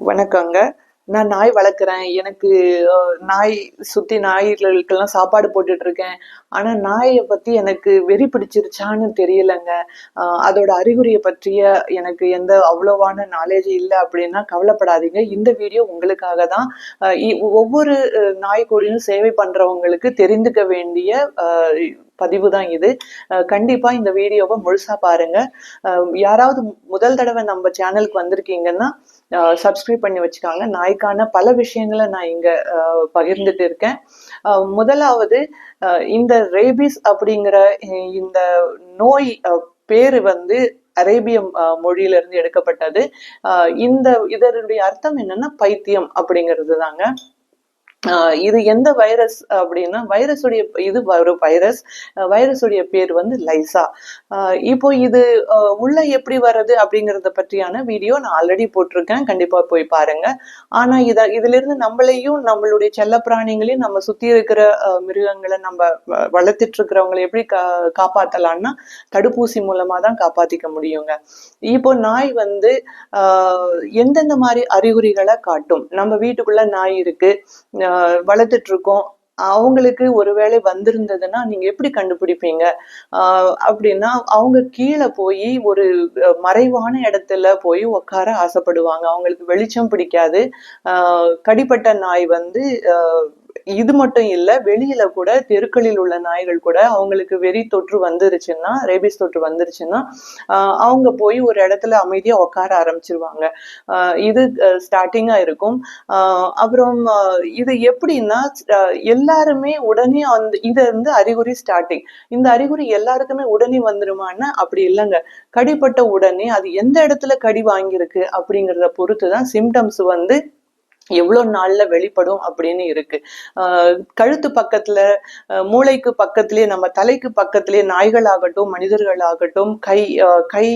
வணக்கங்க. நான் நாய் வளர்க்குறேன். எனக்கு நாய் சுற்றி நாய்களுக்கெல்லாம் சாப்பாடு போட்டுட்டு இருக்கேன் நாயை பற்றி எனக்கு வெறி பிடிச்சிருச்சான்னு தெரியலங்க. அதோட அறிகுறியை பற்றிய எனக்கு எந்த அவ்வளவான நாலேஜ் இல்லை அப்படின்னா கவலைப்படாதீங்க. இந்த வீடியோ உங்களுக்காக தான். இ- ஒவ்வொரு அஹ், சேவை பண்ணுறவங்களுக்கு தெரிந்துக்க வேண்டிய பதிவு தான் இது. கண்டிப்பாக கண்டிப்பா இந்த வீடியோவை முழுசா பாருங்க. அஹ், யாராவது முதல் தடவை நம்ம சேனலுக்கு வந்திருக்கீங்கன்னா சப்ஸ்கிரைப் பண்ணி வச்சுக்காங்க. நாய்க்கான பல விஷயங்களை நான் இங்க பகிர்ந்துட்டு இருக்கேன். முதலாவது அஹ், இந்த ரேபிஸ் அப்படிங்கிற இந்த நோய் அஹ், பேரு வந்து அரேபியம் மொழியிலிருந்து மொழியில இருந்து எடுக்கப்பட்டது இந்த இதனுடைய அர்த்தம் என்னன்னா பைத்தியம் அப்படிங்கிறது தாங்க இது எந்த வைரஸ் அப்படின்னா வைரஸுடைய இது ஒரு வைரஸ் வைரஸுடைய பேர் வந்து லைசா. ஆஹ் இப்போ இது உள்ள எப்படி வர்றது அப்படிங்கிறத பற்றியான வீடியோ நான் ஆல்ரெடி போட்டிருக்கேன். கண்டிப்பா போய் பாருங்க. ஆனா இத இதுல இருந்து நம்மளையும் நம்மளுடைய செல்ல பிராணிகளையும் நம்ம சுத்தி இருக்கிற மிருகங்களை நம்ம வளர்த்துட்டு இருக்கிறவங்களை எப்படி கா காப்பாத்தலாம்னா தடுப்பூசி மூலமாக தான் காப்பாத்திக்க முடியுங்க. இப்போ நாய் வந்து ஆஹ் எந்தெந்த மாதிரி அறிகுறிகளை காட்டும்? நம்ம வீட்டுக்குள்ள நாய் இருக்கு வளர்த்துட்டு இருக்கோம் அவங்களுக்கு ஒருவேளை வந்திருந்ததுன்னா நீங்க எப்படி கண்டுபிடிப்பீங்க? ஆஹ் அப்படின்னா அவங்க கீழே போய் ஒரு மறைவான இடத்துல போய் உட்கார ஆசைப்படுவாங்க. அவங்களுக்கு வெளிச்சம் பிடிக்காது. ஆஹ் கடிப்பட்ட நாய் வந்து ஆஹ், இது மட்டும் இல்ல வெளியில கூட தெருக்களில் உள்ள நாய்கள் கூட அவங்களுக்கு வெறி தொற்று வந்துருச்சுன்னா ரேபிஸ் தொற்று வந்துருச்சுன்னா ஆஹ் அவங்க போய் ஒரு இடத்துல அமைதியா உட்கார ஆரம்பிச்சிருவாங்க. ஆஹ் இது ஸ்டார்டிங்கா இருக்கும். ஆஹ் அப்புறம் இது எப்படின்னா எல்லாருமே உடனே அந்த இது வந்து அறிகுறி ஸ்டார்டிங் இந்த அறிகுறி எல்லாருக்குமே உடனே வந்துருமான்னா அப்படி இல்லைங்க. கடிப்பட்ட உடனே அது எந்த இடத்துல கடி வாங்கியிருக்கு அப்படிங்கிறத பொறுத்து தான் சிம்டம்ஸ் வந்து எவ்வளவு நாள்ல வெளிப்படும் அப்படின்னு இருக்கு. ஆஹ் கழுத்து பக்கத்துல மூளைக்கு பக்கத்திலேயே நம்ம தலைக்கு பக்கத்திலேயே நாய்கள் ஆகட்டும் கை ஆஹ் கை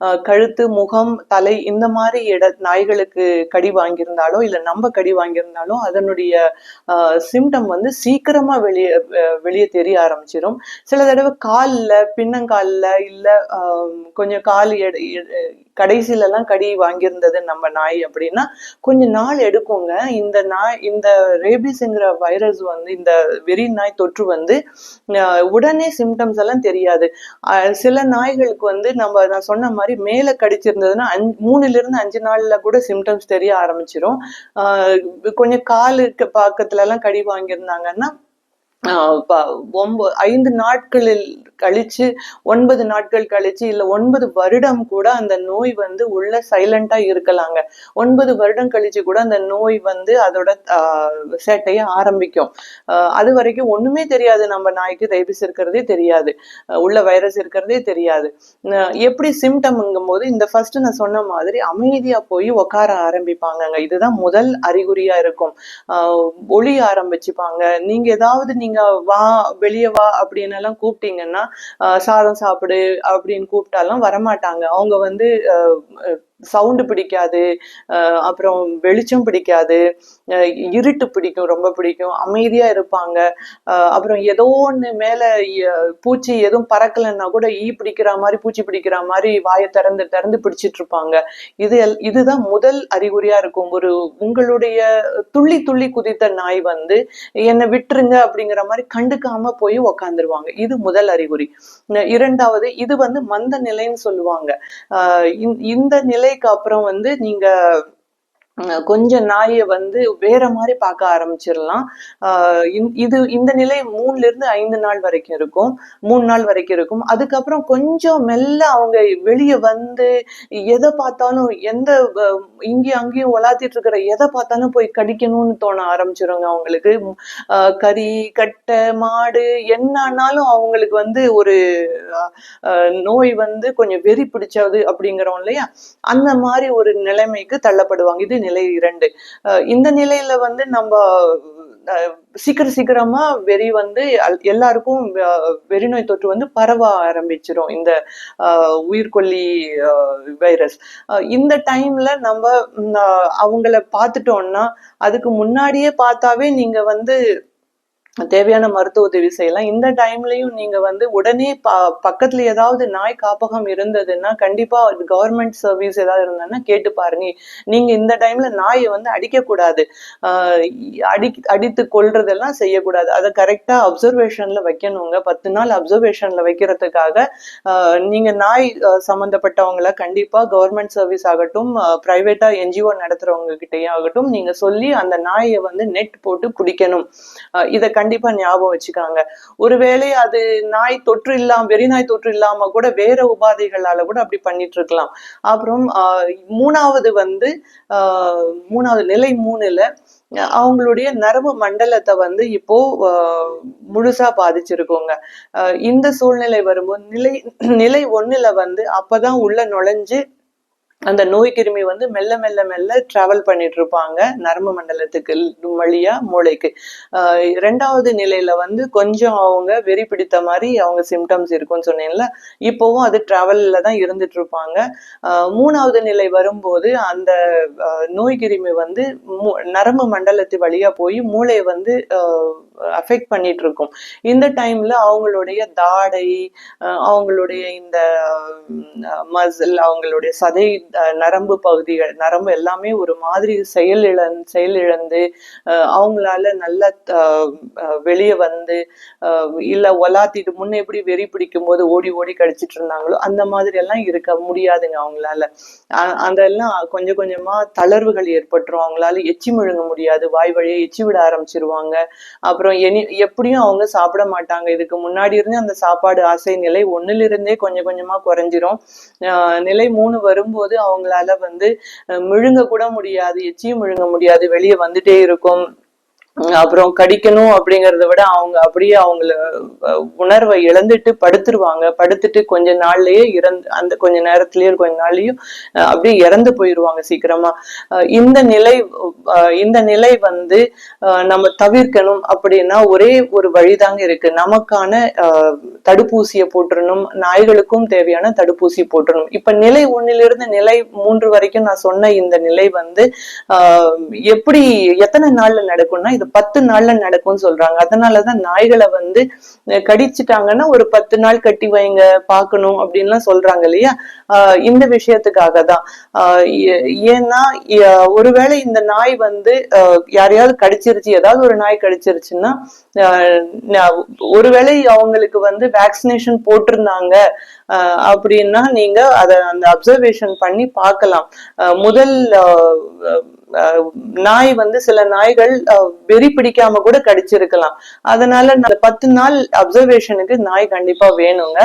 ஆஹ் கழுத்து முகம் தலை இந்த மாதிரி இட நாய்களுக்கு கடி வாங்கியிருந்தாலோ இல்ல நம்ம கடி வாங்கியிருந்தாலோ அதனுடைய சிம்டம் வந்து சீக்கிரமா வெளியே வெளியே தெரிய ஆரம்பிச்சிடும் சில தடவை கால்ல பின்னங்காலில் இல்ல ஆஹ் கொஞ்சம் கால் எட- கடைசில எல்லாம் கடி வாங்கியிருந்தது நம்ம நாய் அப்படின்னா கொஞ்ச நாள் எடுக்கும். எடுக்குங்க இந்த நாய் இந்த ரேபிஸ்ங்கிற வைரஸ் வந்து இந்த வெறி நாய் தொற்று வந்து உடனே சிம்டம்ஸ் எல்லாம் தெரியாது. சில நாய்களுக்கு வந்து நம்ம நான் சொன்ன மாதிரி மேல கடிச்சிருந்ததுன்னா அஞ்சு மூணுல இருந்து அஞ்சு நாள்ல கூட சிம்டம்ஸ் தெரிய ஆரம்பிச்சிரும். ஆஹ், கொஞ்சம் காலுக்கு பக்கத்துல எல்லாம் கடி வாங்கியிருந்தாங்கன்னா ஆஹ் ஐந்து நாட்களில் கழிச்சு ஒன்பது நாட்கள் கழிச்சு இல்ல ஒன்பது வருடம் கூட அந்த நோய் வந்து உள்ள சைலண்டா இருக்கலாங்க. ஒன்பது வருடம் கழிச்சு கூட அந்த நோய் வந்து அதோட சேட்டையை ஆரம்பிக்கும். அது வரைக்கும் ஒண்ணுமே தெரியாது நம்ம நாய்க்கு. தைபிஸ் இருக்கிறதே தெரியாது. உள்ள வைரஸ் இருக்கிறதே தெரியாது. ஆஹ் எப்படி சிம்டம்ங்கும் போது இந்த ஃபர்ஸ்ட் நான் சொன்ன மாதிரி அமைதியா போய் உட்கார ஆரம்பிப்பாங்க இதுதான் முதல் அறிகுறியா இருக்கும். ஆஹ் ஆரம்பிச்சுப்பாங்க. நீங்க ஏதாவது நீங்க நீங்க வா வெளியே வா அப்படின்னு எல்லாம் கூப்பிட்டீங்கன்னா ஆஹ் சாதம் சாப்பிடு அப்படின்னு கூப்பிட்டாலும் வரமாட்டாங்க. அவங்க வந்து சவுண்டு பிடிக்காது ஆஹ் அப்புறம் வெளிச்சம் பிடிக்காது இருட்டு பிடிக்கும் ரொம்ப பிடிக்கும் அமைதியா இருப்பாங்க. அப்புறம் ஏதோ ஒண்ணு மேல பூச்சி எதுவும் பறக்கலைன்னா கூட ஈ பிடிக்கிற மாதிரி பூச்சி பிடிக்கிற மாதிரி வாயை திறந்து திறந்து பிடிச்சிட்டு இருப்பாங்க இது எல்- இதுதான் முதல் அறிகுறியா இருக்கும். ஒரு உங்களுடைய துள்ளி துள்ளி குதித்த நாய் வந்து என்னை விட்டுருங்க அப்படிங்கிற மாதிரி கண்டுக்காம போய் உக்காந்துருவாங்க. இது முதல் அறிகுறி. இரண்டாவது இது வந்து மந்த நிலைன்னு சொல்லுவாங்க. ஆஹ் இந்த- இந்த நிலைக்கு அப்புறம் வந்து நீங்க கொஞ்ச கொஞ்சம் நாயை வந்து வேற மாதிரி பார்க்க ஆரம்பிச்சிடலாம். ஆஹ் இது இந்த நிலை மூணுல இருந்து ஐந்து நாள் வரைக்கும் இருக்கும். மூணு நாள் வரைக்கும் இருக்கும். அதுக்கப்புறம் கொஞ்சம் மெல்ல அவங்க வெளியே வந்து எதை பார்த்தாலும் எந்த அஹ், இங்கேயும் அங்கேயும் உலாத்திட்டு இருக்கிற எதை பார்த்தாலும் போய் கடிக்கணும்னு தோண ஆரம்பிச்சிருங்க அவங்களுக்கு. ஆஹ் கறி கட்டை மாடு என்னன்னாலும் அவங்களுக்கு வந்து ஒரு நோய் வந்து கொஞ்சம் வெறி பிடிச்சது அப்படிங்கிறோம் இல்லையா? அந்த மாதிரி ஒரு நிலைமைக்கு தள்ளப்படுவாங்க. இது நிலை இரண்டு. இந்த நிலையில வந்து நம்ம சீக்கிர சீக்கிரம் சீக்கிரமா வெறி வந்து எல்லாருக்கும் வெறிநோய் தொற்று வந்து பரவ ஆரம்பிச்சிரும். இந்த உயிர்கொல்லி வைரஸ். இந்த டைம்ல நம்ம அவங்கள பார்த்துட்டோம்னா அதுக்கு முன்னாடியே பார்த்தாவே நீங்க வந்து தேவையான மருத்துவ உதவி செய்யலாம். இந்த டைம்லயும் நீங்க வந்து உடனே ப பக்கத்துல ஏதாவது நாய் காப்பகம் இருந்ததுன்னா கண்டிப்பா கவர்மெண்ட் சர்வீஸ் ஏதாவது இருந்ததுன்னா கேட்டு பாருங்க நீங்க இந்த டைம்ல நாயை வந்து அடிக்க கூடாது. அடி அடித்து கொள்றதெல்லாம் செய்யக்கூடாது. அதை கரெக்டா அப்சர்வேஷன்ல வைக்கணுங்க. பத்து நாள் அப்சர்வேஷன்ல வைக்கிறதுக்காக நீங்க நாய் ஆஹ் சம்பந்தப்பட்டவங்கள கண்டிப்பா கவர்மெண்ட் சர்வீஸ் ஆகட்டும் பிரைவேட்டா என்ஜிஓ நடத்துறவங்க கிட்டேயும் ஆகட்டும் நீங்க சொல்லி அந்த நாயை வந்து நெட் போட்டு பிடிக்கணும் இதை கண்டிப்பா ஞாபகம் வச்சுக்காங்க. ஒருவேளை அது நாய் தொற்று இல்லாம வெறிநாய் தொற்று இல்லாம கூட வேற உபாதைகளால கூட அப்படி பண்ணிட்டு இருக்கலாம். அப்புறம் ஆஹ் மூணாவது வந்து ஆஹ் மூணாவது நிலை மூணுல அவங்களுடைய நரம்பு மண்டலத்தை வந்து இப்போ முழுசா பாதிச்சிருக்கோங்க. இந்த சூழ்நிலை வரும்போது நிலை நிலை ஒண்ணுல வந்து அப்பதான் உள்ள நுழைஞ்சு அந்த நோய் கிருமி வந்து மெல்ல மெல்ல மெல்ல டிராவல் பண்ணிட்டு இருப்பாங்க நரம்பு மண்டலத்துக்கு வழியா மூளைக்கு. ரெண்டாவது நிலையில வந்து கொஞ்சம் அவங்க வெறி பிடித்த மாதிரி அவங்க சிம்டம்ஸ் இருக்கும்னு சொன்னேன்ல. இப்போவும் அது டிராவல்ல தான் இருந்துட்டு இருப்பாங்க மூணாவது நிலை வரும்போது அந்த நோய் கிருமி வந்து மூ- நரம்பு மண்டலத்து வழியா போய் மூளை வந்து அஃபெக்ட் பண்ணிட்டு இருக்கும் இந்த டைம்ல அவங்களுடைய தாடை அவங்களுடைய இந்த மசில் அவங்களுடைய சதை நரம்பு பகுதிகள் நரம்பு எல்லாமே ஒரு மாதிரி செயல் இழந் செயல் இழந்து அவங்களால நல்ல வெளியே வந்து இல்லை இல்ல ஒலாத்திட்டு முன்ன எப்படி வெறி பிடிக்கும் போது ஓடி ஓடி கடிச்சிட்டு இருந்தாங்களோ அந்த மாதிரி எல்லாம் இருக்க முடியாதுங்க அவங்களால. அதெல்லாம் கொஞ்சம் கொஞ்சமா தளர்வுகள் ஏற்பட்டுரும். அவங்களால எச்சி முழுங்க முடியாது. வாய் வழியை எச்சி விட ஆரம்பிச்சிருவாங்க. அப்புறம் எனி எப்படியும் அவங்க சாப்பிட மாட்டாங்க. இதுக்கு முன்னாடி இருந்து அந்த சாப்பாடு ஆசை நிலை ஒண்ணுல இருந்தே கொஞ்சம் கொஞ்சமா குறைஞ்சிரும். ஆஹ் நிலை மூணு வரும்போது அவங்களால வந்து முழுங்க கூட முடியாது. எச்சியும் முழுங்க முடியாது. வெளியே வந்துட்டே இருக்கும். அப்புறம் கடிக்கணும் அப்படிங்கறத விட அவங்க அப்படியே அவங்கள உணர்வை இழந்துட்டு படுத்துருவாங்க. படுத்துட்டு கொஞ்ச நாள்லயே இறந்து அந்த கொஞ்ச நேரத்திலயே கொஞ்ச நாள்லயும் அப்படியே இறந்து போயிருவாங்க சீக்கிரமா. இந்த நிலை அஹ், இந்த நிலை வந்து நம்ம தவிர்க்கணும் அப்படின்னா ஒரே ஒரு வழிதாங்க இருக்கு. நமக்கான தடுப்பூசியை போட்டுடணும் நாய்களுக்கும் தேவையான தடுப்பூசி போட்டுடணும் இப்ப நிலை ஒண்ணிலிருந்து நிலை மூன்று வரைக்கும் நான் சொன்ன இந்த நிலை வந்து ஆஹ் எப்படி எத்தனை நாள்ல நடக்கும்னா இது பத்து நாள்ல நடக்கும்னு சொல்றாங்க. அதனாலதான் நாய்களை வந்து கடிச்சிட்டாங்கன்னா ஒரு பத்து நாள் கட்டி வைங்க பார்க்கணும் அப்படின்லாம் சொல்றாங்க இல்லையா? ஆஹ் இந்த விஷயத்துக்காக தான். ஆஹ் ஏன்னா ஒருவேளை இந்த நாய் வந்து யாரையாவது கடிச்சிருச்சு ஏதாவது ஒரு நாய் கடிச்சிருச்சுன்னா ஆஹ் ஒருவேளை அவங்களுக்கு வந்து வேக்சினேஷன் போட்டிருந்தாங்க ஆஹ் அப்படின்னா நீங்க அதை அந்த அப்சர்வேஷன் பண்ணி பார்க்கலாம். முதல் நாய் வந்து சில நாய்கள் வெறி பிடிக்காம கூட கடிச்சிருக்கலாம். அதனால பத்து நாள் அப்சர்வேஷனுக்கு நாய் கண்டிப்பா வேணுங்க.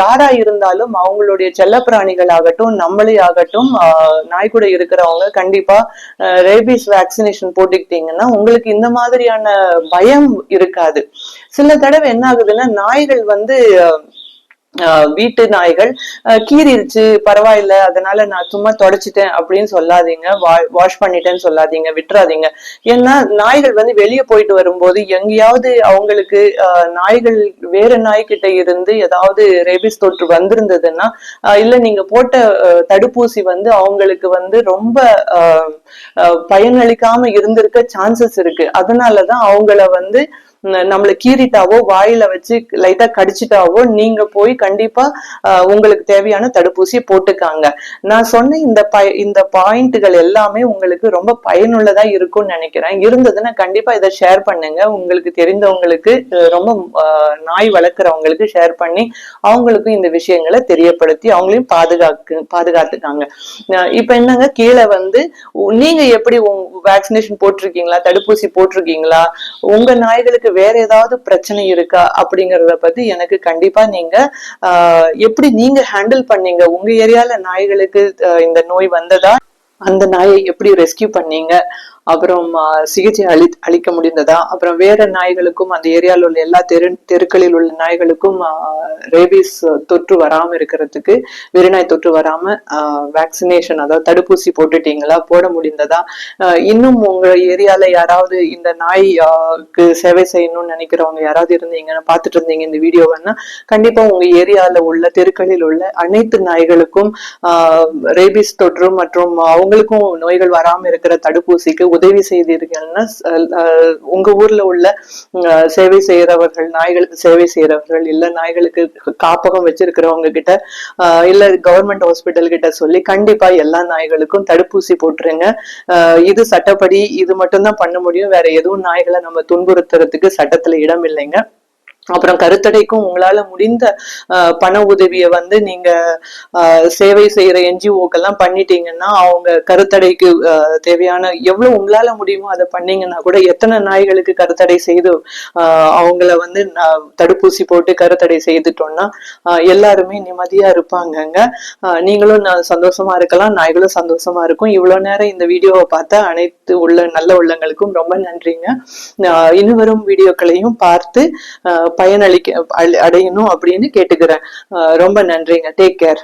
யாரா இருந்தாலும் அவங்களுடைய செல்லப்பிராணிகள் ஆகட்டும் நம்மளே ஆகட்டும் ஆஹ் நாய் கூட இருக்கிறவங்க கண்டிப்பா ரேபிஸ் வேக்சினேஷன் போட்டுக்கிட்டீங்கன்னா உங்களுக்கு இந்த மாதிரியான பயம் இருக்காது. சில தடவை என்ன ஆகுதுன்னா நாய்கள் வந்து வீட்டு நாய்கள் ஆஹ் கீறிடுச்சு பரவாயில்ல அதனால நான் சும்மா தொடச்சிட்டேன் அப்படின்னு சொல்லாதீங்க வாஷ் பண்ணிட்டேன்னு சொல்லாதீங்க விட்டுறாதீங்க. ஏன்னா நாய்கள் வந்து வெளியே போயிட்டு வரும்போது எங்கேயாவது அவங்களுக்கு ஆஹ் நாய்கள் வேற நாய்கிட்ட இருந்து ஏதாவது ரேபிஸ் தொற்று வந்திருந்ததுன்னா ஆஹ் இல்ல நீங்க போட்ட தடுப்பூசி வந்து அவங்களுக்கு வந்து ரொம்ப ஆஹ் பயனளிக்காம இருந்திருக்க சான்சஸ் இருக்கு. அதனாலதான் அவங்கள வந்து நம்மள கீறிட்டாவோ வாயில வச்சு லைட்டா கடிச்சிட்டாவோ நீங்க போய் கண்டிப்பா உங்களுக்கு தேவையான தடுப்பூசியை போட்டுக்காங்க. நான் சொன்ன இந்த ப இந்த பாயிண்ட்கள் எல்லாமே உங்களுக்கு ரொம்ப பயனுள்ளதா இருக்கும்னு நினைக்கிறேன். இருந்ததுன்னா கண்டிப்பா இதை ஷேர் பண்ணுங்க. உங்களுக்கு தெரிந்தவங்களுக்கு ரொம்ப ஆஹ் நாய் வளர்க்குறவங்களுக்கு ஷேர் பண்ணி அவங்களுக்கும் இந்த விஷயங்களை தெரியப்படுத்தி அவங்களையும் பாதுகாக்கு பாதுகாத்துக்காங்க. அஹ் இப்ப என்னங்க கீழே வந்து நீங்க எப்படி வேக்சினேஷன் போட்டிருக்கீங்களா? தடுப்பூசி போட்டிருக்கீங்களா? உங்க நாய்களுக்கு வேற ஏதாவது பிரச்சனை இருக்கா அப்படிங்கறத பத்தி எனக்கு கண்டிப்பா நீங்க ஆஹ் எப்படி நீங்க ஹேண்டில் பண்ணீங்க? உங்க ஏரியால நாய்களுக்கு இந்த நோய் வந்ததா? அந்த நாயை எப்படி ரெஸ்கியூ பண்ணீங்க? அப்புறம் சிகிச்சை அளி அளிக்க முடிந்ததா? அப்புறம் வேற நாய்களுக்கும் அந்த ஏரியால உள்ள எல்லா தெரு தெருக்களில் உள்ள நாய்களுக்கும் ரேபிஸ் தொற்று வராமல் இருக்கிறதுக்கு வெறிநாய் தொற்று வராம வேக்சினேஷன் அதாவது தடுப்பூசி போட்டுட்டீங்களா? போட முடிந்ததா? இன்னும் உங்க ஏரியால யாராவது இந்த நாய்க்கு சேவை செய்யணும்னு நினைக்கிறவங்க யாராவது இருந்தீங்கன்னா பார்த்துட்டு இருந்தீங்க இந்த வீடியோவன்னா கண்டிப்பா உங்க ஏரியால உள்ள தெருக்களில் உள்ள அனைத்து நாய்களுக்கும் ரேபிஸ் தொற்று மற்றும் அவங்களுக்கும் நோய்கள் வராம இருக்கிற தடுப்பூசிக்கு உதவி செய்தீர்கள்னா உங்க ஊர்ல உள்ள சேவை செய்யறவர்கள் நாய்களுக்கு சேவை செய்யறவர்கள் இல்ல நாய்களுக்கு காப்பகம் வச்சிருக்கிறவங்க கிட்ட இல்ல கவர்மெண்ட் ஹாஸ்பிட்டல் கிட்ட சொல்லி கண்டிப்பா எல்லா நாய்களுக்கும் தடுப்பூசி போட்டுருங்க. அஹ், இது சட்டப்படி இது மட்டும்தான் பண்ண முடியும். வேற எதுவும் நாய்களை நம்ம துன்புறுத்துறதுக்கு சட்டத்துல இடம் இல்லைங்க. அப்புறம் கருத்தடைக்கும் உங்களால முடிந்த பண உதவியை வந்து நீங்க சேவை செய்யற என்ஜிஓக்கெல்லாம் பண்ணிட்டீங்கன்னா அவங்க கருத்தடைக்கு தேவையான எவ்வளவு உங்களால முடியுமோ அதை பண்ணீங்கன்னா கூட எத்தனை நாய்களுக்கு கருத்தடை செய்து அவங்கள வந்து தடுப்பூசி போட்டு கருத்தடை செய்துட்டோம்னா அஹ், எல்லாருமே நிம்மதியா இருப்பாங்கங்க. நீங்களும் ந- சந்தோஷமா இருக்கலாம் நாய்களும் சந்தோஷமா இருக்கும். இவ்வளவு நேரம் இந்த வீடியோவை பார்த்த அனைத்து உள்ள நல்ல உள்ளங்களுக்கும் ரொம்ப நன்றிங்க. அஹ், இனி வரும் வீடியோக்களையும் பார்த்து அஹ், பயனளிக்க அடையணும் அப்படின்னு கேட்டுக்கிறேன். ரொம்ப நன்றிங்க. Take care